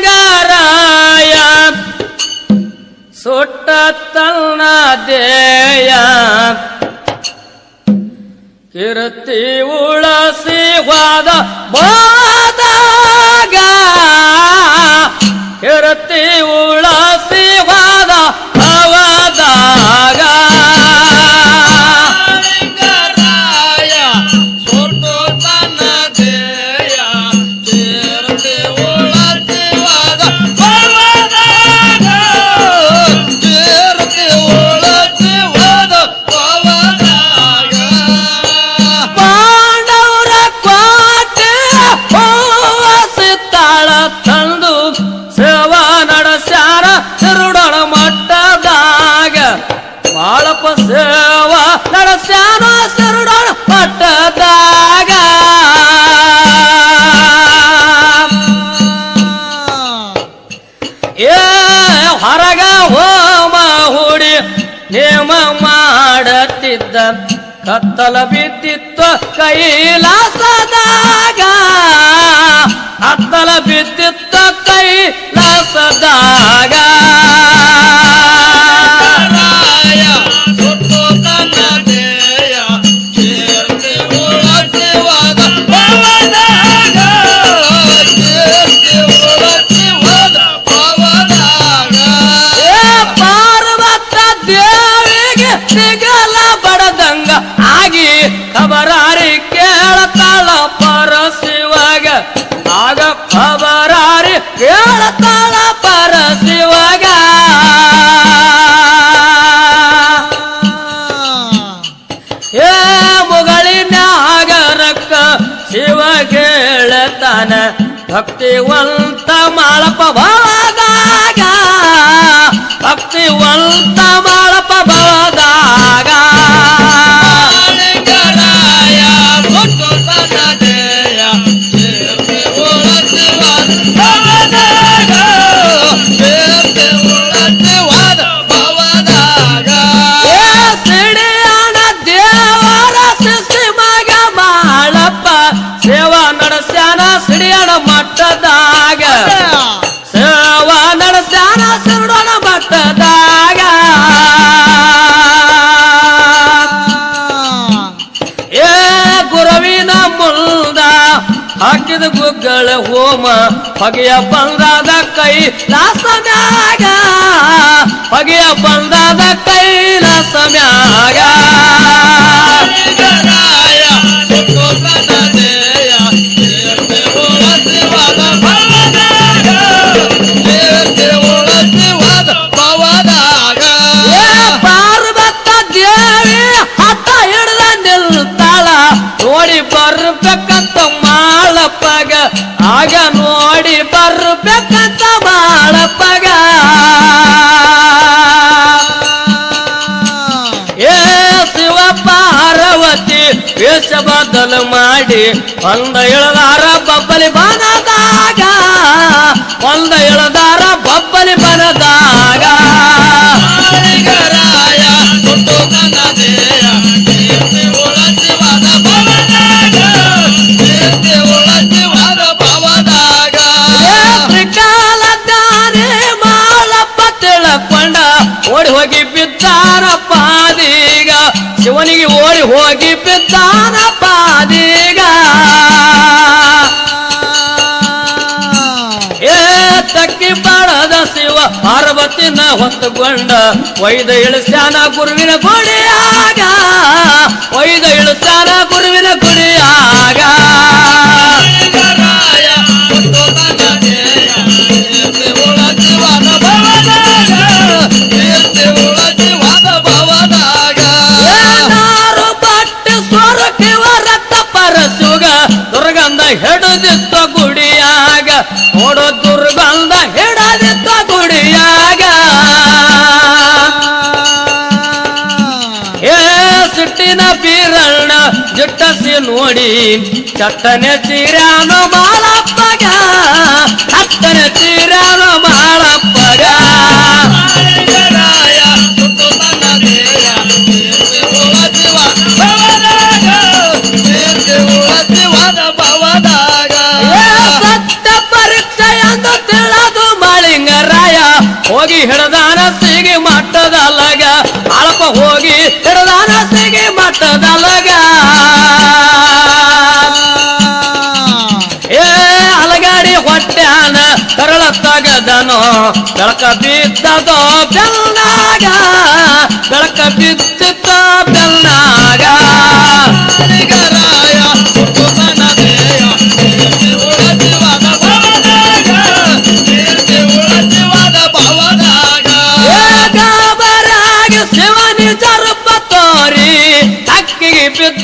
ಮಾಳಿಂಗರಾಯ ಸುಟ್ಟ ತನ್ನ ದೇಯ ಕೀರ್ತಿ ಉಳಸಿ ವಾದ ಬಾದಾಗ ಕಿರತಿ ಉಳಸಿ ಮಾಡತಿದ್ದ ಕತ್ತಲ ಬಿದ್ದಿತ್ತು ಕೈಲಾಸದಾಗ. ಕತ್ತಲ ಬಿದ್ದಿತ್ತು ಕೈಲಾಸದಾಗ. ಆಗಿ ಖಬರಾರಿ ಕೇಳತಾಳ ಪರಶಿವಾಗ. ಆಗ ಖಬರಾರಿ ಕೇಳತಾಳ ಪರಶಿವಾಗ. ಏ ಮುಗಳಿನ ಆಗರಕ್ಕ ಶಿವ ಕೇಳತಾನ. ಭಕ್ತಿವಂತ ಮಾಳಪ ಭವದಾಗ ಸಿಡಿಯಾಣ ಸೇವ ನಡೆಸ್ಯಾನ ಸುರುಡೋಣ ಮಟ್ಟದಾಗ. ಏ ಗುರುವಿನ ಮುಂದ ಹಾಕಿದ ಗುಗ್ಗಳ ಹೋಮ ಹೊಗೆಯ ಬಂದಾದ ಕೈ ಲಾಸಮ್ಯಾಗ ಹೊಗೆಯ ಬಂದಾದ ಕೈ ಲಾಸಮ್ಯಾಗ ಆಗ ನೋಡಿ ಬರ್ಬೇಕಂತ ಮಾಳಪ್ಪಗ ವೇಷ ಬದಲು ಮಾಡಿ ಒಂದ ಇಳದಾರ ಬಬ್ಬಲಿ ಬನದಾಗ ಒಂದ ಇಳದಾರ ಬಬ್ಬಲಿ ಬನದಾಗ. ತನ್ನ ಓಡಿ ಕೀರ್ತಿ ಉಳಸಿವಾದ ಶಿವನಿಗೆ ಓಡಿ ಹೋಗಿ ಬಿದ್ದಾನ ಪಾದೀಗ. ಏ, ತಕ್ಕಿ ಬಾಳದ ಶಿವ, ಪಾರ್ವತಿನ ಹೊತ್ತುಕೊಂಡ ವೈದ ಇಳಿಸ್ಯಾನ ಗುರುವಿನ ಗುಡಿಯಾಗ. ವೈದ ಇಳಿಸ್ಯಾನ ಗುರುವಿನ ಗುಡಿಯಾಗ. ಹಿಡಿದಿತ್ತ ಗುಡಿಯಾಗ ನೋಡೋ ದುರ್ಗಂಧ ಹಿಡದಿತ್ತ ಗುಡಿಯಾಗ. ಏ ಸಿಟ್ಟಿನ ಬೀರಣ್ಣ ಜಿಟ್ಟಸಿ ನೋಡಿ ಚಟ್ಟನೆ ಚೀರ್ಯಾನು ಮಾಳಪ್ಪಗ ಹೋಗಿ ಹಿಡದಾನ ಸಿಗಿ ಮಟ್ಟದಲ್ಲಗ. ಅಳಪ ಹೋಗಿ ಹಿಡದಾನ ಸಿಗಿ ಮಟ್ಟದಲ್ಲಗ. ಏ, ಅಲಗಾಡಿ ಹೊಟ್ಟ್ಯಾನ ಕರಳ ತಗದನೋ. ಬೆಳಕ ಬಿದ್ದದೋ ಬೆಲ್ಲಾಗ. ಬೆಳಕ ಬಿದ್ದಿದ್ದ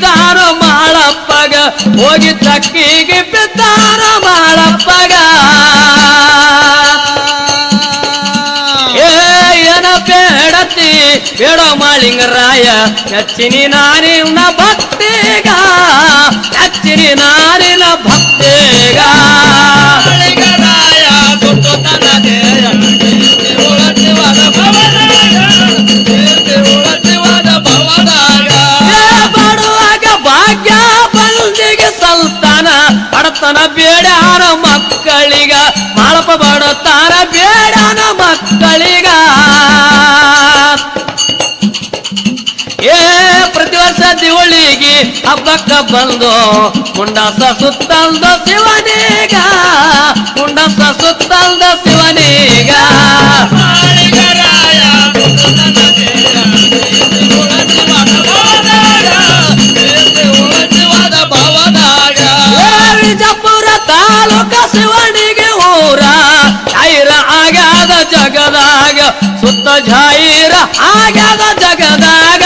ಬಿದ್ದಾನ ಮಾಳಪ್ಪಗ, ಹೋಗಿ ತಕ್ಕಿಗೆ ಬಿದ್ದಾರ ಮಾಳಪ್ಪಗ. ಏನ ಬೇಡತಿ, ಬೇಡೋ ಮಾಳಿಂಗರಾಯ, ನಚ್ಚಿನಿ ನಾರಿನ ಭಕ್ತಿಗ, ನಚ್ಚಿನಿ ನಾರಿನ ಭಕ್ತಿಗ. ಬಡತನ ಬೇಡಾನ ಮಕ್ಕಳಿಗ. ಮಾಳಪ ಮಾಡುತ್ತಾನ ಬೇಡಾನ ಮಕ್ಕಳಿಗ. ಏ, ಪ್ರತಿ ವರ್ಷ ದಿವಳಿಗೆ ಹಬ್ಬಕ್ಕ ಬಂದು ಮುಂಡಸ ಸುತ್ತಲ್ದ ಶಿವನೀಗ. ಮುಂಡಸ ಸುತ್ತಲ್ದ ಶಿವನಿಗ. ಜಗದಾಗ ಸುತ್ತ ಜಾಯಿರ ಆಗ್ಯಾದ ಜಗದಾಗ.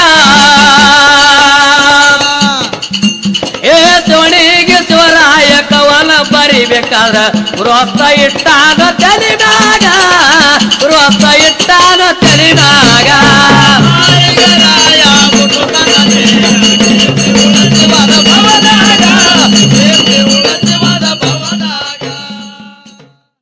ಏ ಶಿವನಿಗೆ ಶಿವರಾಯ ಕವನ ಬರಿಬೇಕಾದ್ರ ಗೃಹಸ್ಥ ಇಟ್ಟಾಗ ತಲಿನಾಗ